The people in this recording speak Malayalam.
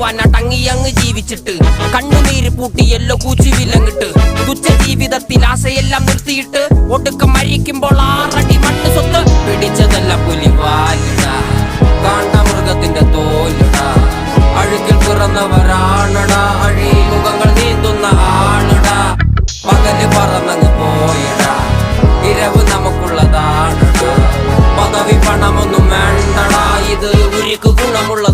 വാഴുവാൻ അങ്ങ് ജീവിച്ചിട്ട്. കണ്ണുനീര് പൂട്ടി എല്ലോ കൂച്ചി വിലങ്ങിട്ട്. തുച്ഛ ജീവിതത്തിൽ ആശയെല്ലാം നിർത്തിയിട്ട് ഒടുക്കം മരിക്കുമ്പോൾ ആറടി മണ്ണ് സ്വത്ത് പിടിച്ചതല്ല പുലിവാലിട. കാണ്ട മൃഗത്തിന്റെ തോലിട. അഴുക്കിൽ പിറന്നവരാണടാ. അഴിമുഖങ്ങൾ നീന്തുന്ന ആളട. പകൽ പറന്നങ്ങ് പോയിട. ഇരവ് നമുക്കുള്ളതാണ് പദവി പണമൊന്നും വേണ്ടടാ. ഇത് ഉരുക്ക് ഗുണമുള്ള